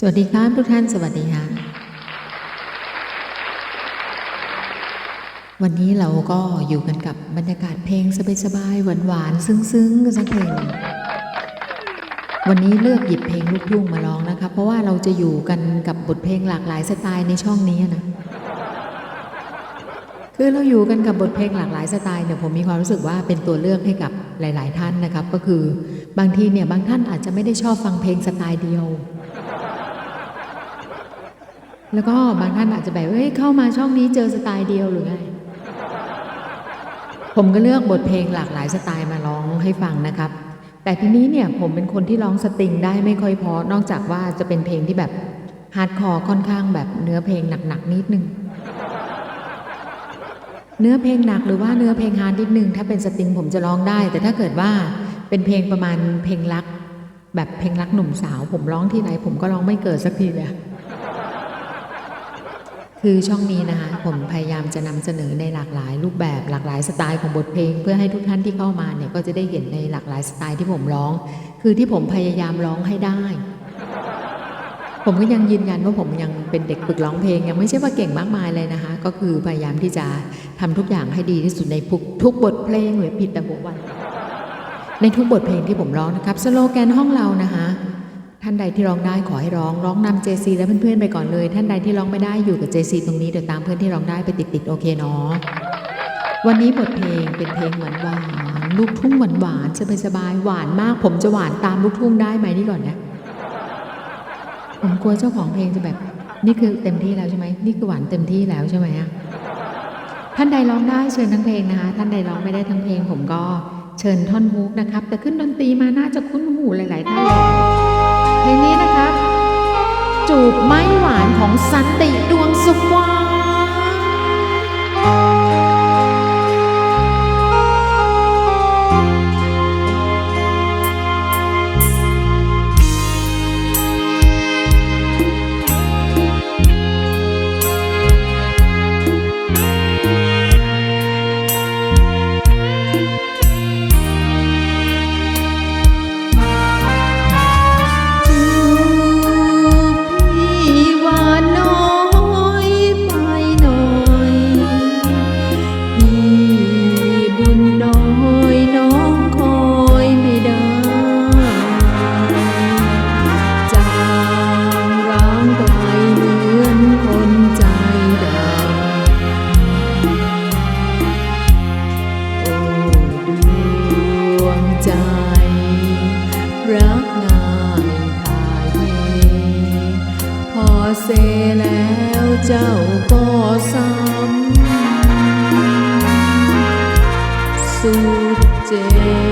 สวัสดีครับทุกท่าน สวัสดีค่ะ วันนี้เราก็อยู่กันกับบรรยากาศเพลงสบายๆหวานๆซึ้งๆกันสักเพลงหนึ่งวันนี้เลือกหยิบเพลงลูกทุ่งมาร้องนะคะ เพราะว่าเราจะอยู่กันกับบทเพลงหลากหลายสไตล์ในช่องนี้นะคือเราอยู่กันกับบทเพลงหลากหลายสไตล์เนี่ยผมมีความรู้สึกว่าเป็นตัวเลือกให้กับหลาย ๆ ท่านนะครับ ก็คือบางทีเนี่ยบางท่านอาจจะไม่ได้ชอบฟังเพลงสไตล์เดียว แล้วก็บางท่านอาจจะแบบเฮ้ยเข้ามาช่องนี้เจอสไตล์เดียวหรือไง ผมก็เลือกบทเพลงหลากหลายสไตล์มาร้องให้ฟังนะครับ แต่ทีนี้เนี่ยผมเป็นคนที่ร้องสตริงได้ไม่ค่อยพอ นอกจากว่าจะเป็นเพลงที่แบบฮาร์ดคอร์ค่อนข้างแบบเนื้อเพลงหนักๆนิดนึง เนื้อเพลงหนักหรือว่าเนื้อเพลงฮาร์ดนิดนึงถ้าเป็นสตริงผมจะร้องได้ แต่ถ้าเกิดว่าเป็นเพลงประมาณเพลงรัก แบบเพลงรักหนุ่มสาว ผมร้องที่ไหนผมก็ร้องไม่เกิดสักทีเลย คือช่องนี้นะคะผมพยายามจะนำเสนอในหลากหลายรูปแบบหลากหลายสไตล์ของบทเพลง เพื่อให้ทุกท่านที่เข้ามาเนี่ยก็จะได้เห็นในหลากหลายสไตล์ที่ผมร้อง คือที่ผมพยายามร้องให้ได้ ผมก็ยังยืนยันว่าผมยังเป็นเด็กฝึกร้องเพลงยังไม่ใช่ว่าเก่งมากมายเลยนะคะ ก็คือพยายามที่จะทำทุกอย่างให้ดีที่สุดในทุกทุกบทเพลงหรือผิดแต่บุวัน ในทุกบทเพลงที่ผมร้องนะครับสโลแกนห้องเรานะคะ ท่านใดที่ร้องได้ขอให้ร้องร้องนำเจซีและเพื่อนๆไปก่อนเลย ท่านใดที่ร้องไม่ได้อยู่กับเจซีตรงนี้เดี๋ยวตามเพื่อนที่ร้องได้ไปติดๆโอเคเนาะวันนี้บทเพลงเป็นเพลงหวานหวานลูกทุ่งหวานหวานๆสบายหวานมาก ผมจะหวานตามลูกทุ่งได้ไหมนี่ก่อนนะผมกลัวเจ้าของเพลงจะแบบ นี่คือเต็มที่แล้วใช่ไหมนี่คือหวานเต็มที่แล้วใช่ไหมอะท่านใดร้องได้เชิญทั้งเพลงนะคะท่านใดร้องไม่ได้ทั้งเพลง ผมก็เชิญท่อนฮุกนะครับ แต่ขึ้นดนตรีมาน่าจะคุ้นหูหลายๆท่าน ไม้หวานของสันติำ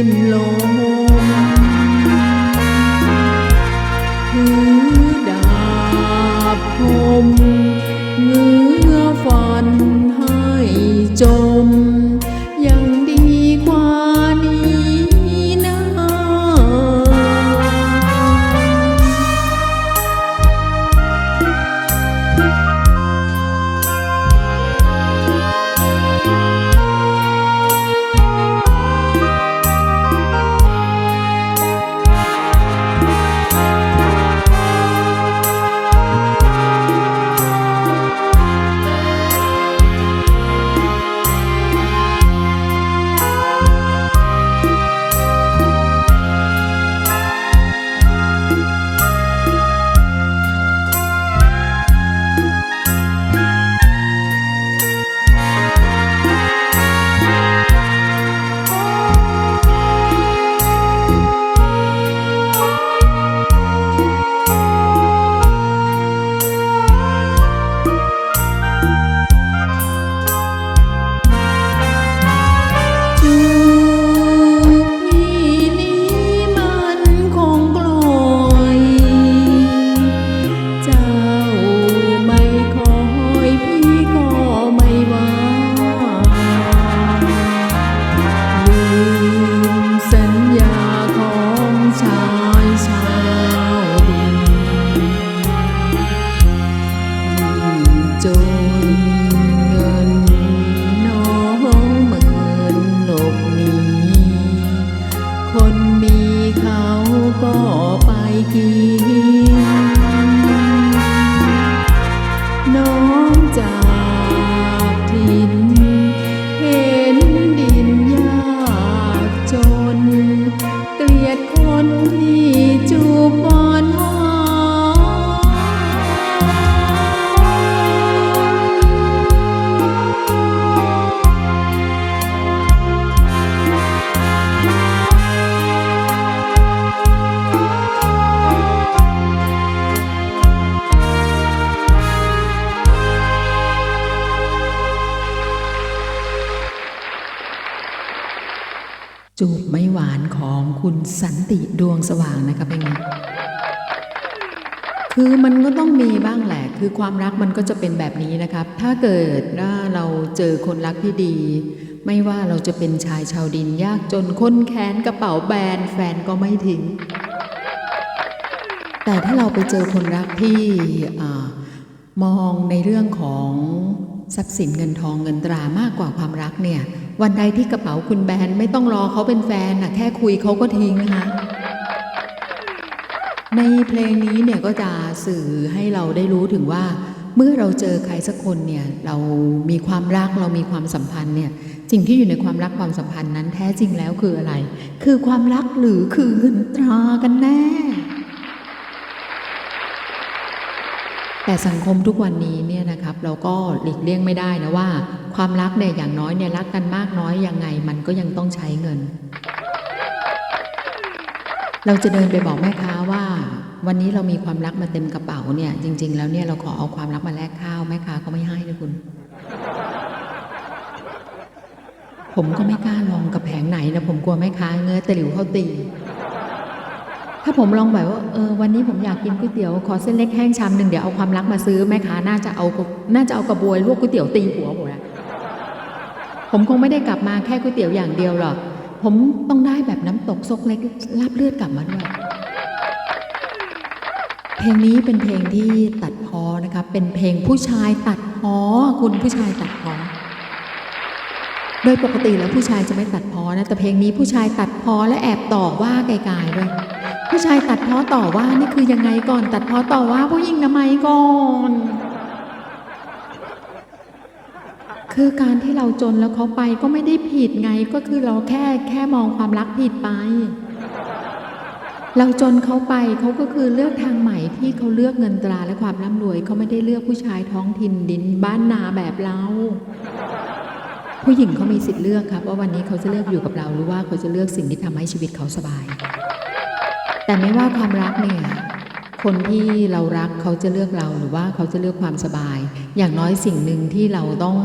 In love. คุณสันติดวงสว่างนะครับเป็นไงคือมันก็ต้องมีบ้างแหละ คือความรักมันก็จะเป็นแบบนี้นะครับ ถ้าเกิดว่าเราเจอคนรักที่ดี ไม่ว่าเราจะเป็นชายชาวดินยากจนค้นแค้นกระเป๋าแบนแฟนก็ไม่ทิ้ง แต่ถ้าเราไปเจอคนรักที่อมองในเรื่องของทรัพย์สินเงินทองเงินตรามากกว่าความรักเนี่ย วันใดที่กระเป๋าคุณแบนไม่ต้องรอเขาเป็นแฟนนะแค่คุยเขาก็ทิ้งนะคะในเพลงนี้เนี่ยก็จะสื่อให้เราได้รู้ถึงว่า เมื่อเราเจอใครสักคนเนี่ยเรามีความรักเรามีความสัมพันธ์เนี่ยสิ่งที่อยู่ในความรักความสัมพันธ์นั้นแท้จริงแล้วคืออะไร คือความรักหรือคือเงินตรากันแน่ แต่สังคมทุกวันนี้เนี่ยนะครับเราก็หลีกเลี่ยงไม่ได้นะว่า ความรักเนี่ยอย่างน้อยเนี่ยรักกันมากน้อยยังไง มันก็ยังต้องใช้เงิน เราจะเดินไปบอกแม่ค้าว่า วันนี้เรามีความรักมาเต็มกระเป๋าเนี่ย จริง ๆ แล้วเนี่ยเราขอเอาความรักมาแลกข้าวแม่ค้าก็ไม่ให้นะคุณ ผมก็ไม่กล้าลองกับแผงไหนนะผมกลัวแม่ค้าเงื้อตะหลิวเขาตีถ้าผมลองแบบว่าเออวันนี้ผมอยากกินก๋วยเตี๋ยวขอเส้นเล็กแห้งชามหนึ่งเดี๋ยวเอาความรักมาซื้อแม่ค้าน่าจะเอาน่าจะเอากระบวยลวกก๋วยเตี๋ยวตีหัวผมนะ ผมคงไม่ได้กลับมาแค่ก๋วยเตี๋ยวอย่างเดียวหรอก ผมต้องได้แบบน้ำตกซกเล็กลาบเลือดกลับมาด้วย เพลงนี้เป็นเพลงที่ตัดพ้อนะครับเป็นเพลงผู้ชายตัดพ้อคุณผู้ชายตัดพ้อโดยปกติแล้วผู้ชายจะไม่ตัดพ้อนะ แต่เพลงนี้ผู้ชายตัดพ้อและแอบต่อว่าไกลๆด้วย ผู้ชายตัดพ้อต่อว่านี่คือยังไงก่อน ตัดพ้อต่อว่าผู้หญิงทำไมก่อน คือการที่เราจนแล้วเขาไปก็ไม่ได้ผิดไงก็คือเราแค่แค่มองความรักผิดไป เราจนเขาไปเขาก็คือเลือกทางใหม่ที่เขาเลือกเงินตราและความร่ำรวยเขาไม่ได้เลือกผู้ชายท้องถิ่นดินบ้านนาแบบเรา ผู้หญิงเขามีสิทธิ์เลือกครับว่าวันนี้เขาจะเลือกอยู่กับเราหรือว่าเขาจะเลือกสิ่งที่ทำให้ชีวิตเขาสบาย แต่ไม่ว่าความรักเนี่ย คนที่เรารักเขาจะเลือกเราหรือว่าเขาจะเลือกความสบาย อย่างน้อยสิ่งหนึ่งที่เราต้อง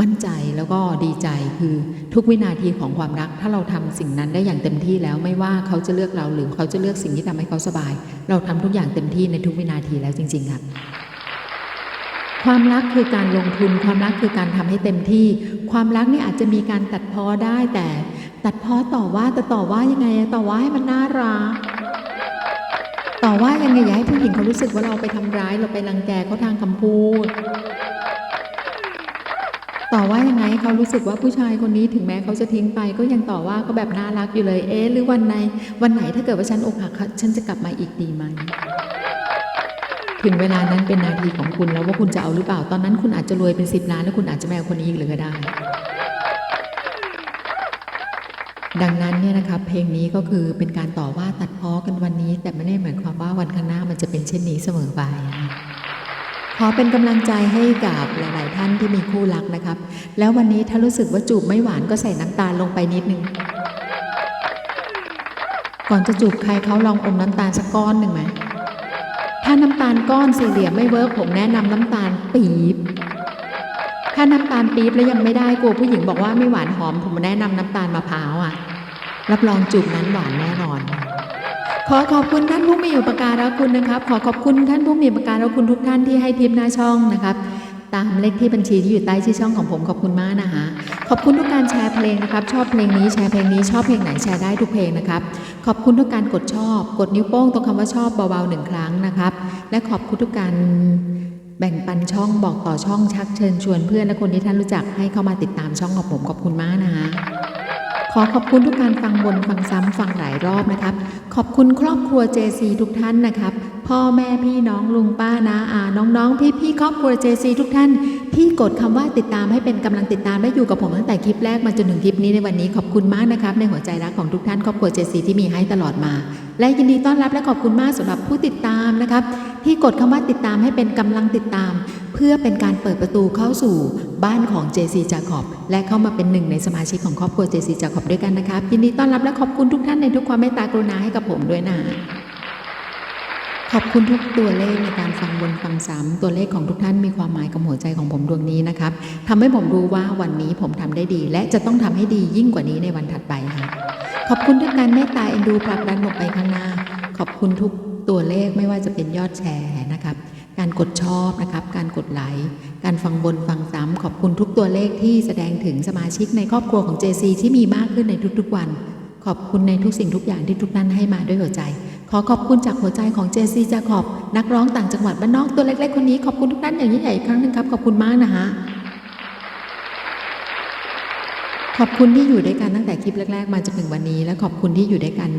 มั่นใจแล้วก็ดีใจคือทุกวินาทีของความรัก ถ้าเราทำสิ่งนั้นได้อย่างเต็มที่แล้วไม่ว่าเขาจะเลือกเราหรือเขาจะเลือกสิ่งที่ทำให้เขาสบาย เราทำทุกอย่างเต็มที่ในทุกวินาทีแล้วจริง ๆครับความรักคือการลงทุนความรักคือการทำให้เต็มที่ ความรักนี่อาจจะมีการตัดพ้อได้แต่ ตัดพ้อต่อว่าแต่ต่อว่ายังไงต่อว่าให้มันน่ารัก ต่อว่ายังไงอย่าให้ผู้หญิงเขารู้สึกว่าเราไปทำร้ายเราไปรังแกเขาทางคำพูด ต่อว่ายังไงเขารู้สึกว่าผู้ชายคนนี้ถึงแม้เขาจะทิ้งไป ก็ยังต่อว่าก็แบบน่ารักอยู่เลย เอ๊ะหรือวันไหนวันไหนถ้าเกิดว่าฉันอกหักฉันจะกลับมาอีกดีไหมถึงเวลานั้นเป็นนาทีของคุณแล้วว่าคุณจะเอาหรือเปล่า ตอนนั้นคุณอาจจะรวยเป็นสิบล้านแล้วคุณอาจจะไม่คนนี้อีกเลยก็ได้ ดังนั้นเนี่ยนะครับเพลงนี้ก็คือเป็นการต่อว่าตัดพ้อกันวัน นี้ แต่ไม่ได้หมายความว่าวันข้างหน้ามันจะเป็นเช่นนี้เสมอไปขอเป็นกำลังใจให้กับหลาย ๆ ท่านที่มีคู่รักนะครับ แล้ววันนี้ถ้ารู้สึกว่าจูบไม่หวานก็ใส่น้ำตาลลงไปนิดนึง ก่อนจะจูบใครเขาลองอมน้ำตาลสักก้อนหนึ่งไหมถ้าน้ำตาลก้อนสี่เหลี่ยมไม่เวิร์กผมแนะนำน้ำตาลปี๊บถ้าน้ำตาลปี๊บแล้วยังไม่ได้กลัวผู้หญิงบอกว่าไม่หวานหอม ผมแนะนำน้ำตาลมะพร้าวอะ รับรองจุกนั้นหวานแน่นอน ขอขอบคุณท่านผู้มีอุปการะคุณนะครับ ขอขอบคุณท่านผู้มีอุปการะคุณทุกท่านที่ให้ทิปหน้าช่องนะครับ ตามเลขที่บัญชีที่อยู่ใต้ชื่อช่องของผมขอบคุณมากนะคะขอบคุณทุกการแชร์เพลงนะครับ ชอบเพลงนี้แชร์เพลงนี้ชอบเพลงไหนแชร์ได้ทุกเพลงนะครับ ขอบคุณทุกการกดชอบ กดนิ้วโป้งตรงคำว่าชอบเบาๆหนึ่งครั้งนะครับ และขอบคุณทุกการแบ่งปันช่องบอกต่อช่องชักเชิญชวนเพื่อนและคนที่ท่านรู้จักให้เข้ามาติดตามช่องของผมขอบคุณมากนะคะ ขอขอบคุณทุกการฟังวนฟังซ้ำฟังหลายรอบนะครับ ขอบคุณครอบครัว JC ทุกท่านนะครับ พ่อแม่พี่น้องลุงป้านาอาน้องๆ พี่ๆครอบครัว JC ทุกท่าน ที่กดคำว่าติดตามให้เป็นกำลังติดตามและอยู่กับผมตั้งแต่คลิปแรกมาจนถึงคลิปนี้ในวันนี้ขอบคุณมากนะครับ ในหัวใจรักของทุกท่านครอบครัว JC ที่มีให้ตลอดมา และยินดีต้อนรับและขอบคุณมากสำหรับผู้ติดตามนะครับ ที่กดคำว่าติดตามให้เป็นกำลังติดตาม เพื่อเป็นการเปิดประตูเข้าสู่บ้านของ JC Jacob และเข้ามาเป็นหนึ่งในสมาชิกของครอบครัว JC Jacob ด้วยกันนะครับยินดีต้อนรับและขอบคุณทุกท่านในทุกความเมตตากรุณาให้กับผมด้วยนะ ขอบคุณทุกตัวเลขในการฟังบนฟังซ้ำตัวเลขของทุกท่านมีความหมายกับหัวใจของผมดวงนี้นะครับทำให้ผมรู้ว่าวันนี้ผมทำได้ดี และจะต้องทำให้ดียิ่งกว่านี้ในวันถัดไปค่ะขอบคุณทุกการเมตตาเอ็นดูผลักดันผมไปข้างหน้า ขอบคุณทุกตัวเลขไม่ว่าจะเป็นยอดแชร์นะครับ การกดชอบนะครับ การกดไลค์การฟังบนฟังซ้ำขอบคุณทุกตัวเลขที่แสดงถึงสมาชิกในครอบครัวของ JC ที่มีมากขึ้นในทุกๆวัน ขอบคุณในทุกสิ่งทุกอย่างที่ทุกท่านให้มาด้วยหัวใจ ขอขอบคุณจากหัวใจของ JC จาขอบ นักร้องต่างจังหวัดบ้านนอกตัวเล็กๆคนนี้ขอบคุณทุกท่านอย่างยิ่งใหญ่อีกครั้งหนึงครับ ขอบคุณมากนะฮะขอบคุณที่อยู่ด้วยกันตั้งแต่คลิปแรกๆมาจนถึงวันนี้ และขอบคุณที่อยู่ด้วยกัน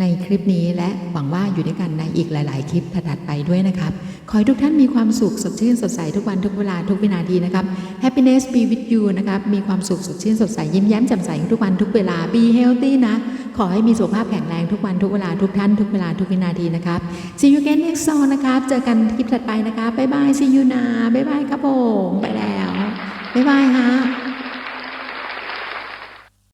ในคลิปนี้ และหวังว่าอยู่ด้วยกันในอีกหลาย ๆ คลิปถัดไปด้วยนะครับ ขอให้ทุกท่านมีความสุขสดชื่นสดใสทุกวันทุกเวลาทุกวินาทีนะครับ Happiness be with you นะครับ มีความสุขสดชื่นสดใสยิ้มแย้มแจ่มใสทุกวันทุกเวลา be healthy นะ ขอให้มีสุขภาพแข็งแรงทุกวันทุกเวลาทุกท่านทุกเวลาทุกวินาทีนะครับ see you again next song นะครับ เจอกันคลิปถัดไปนะครับบ๊ายบาย see you นาบ๊ายบายครับผม ไปแล้วบ๊ายบายฮะ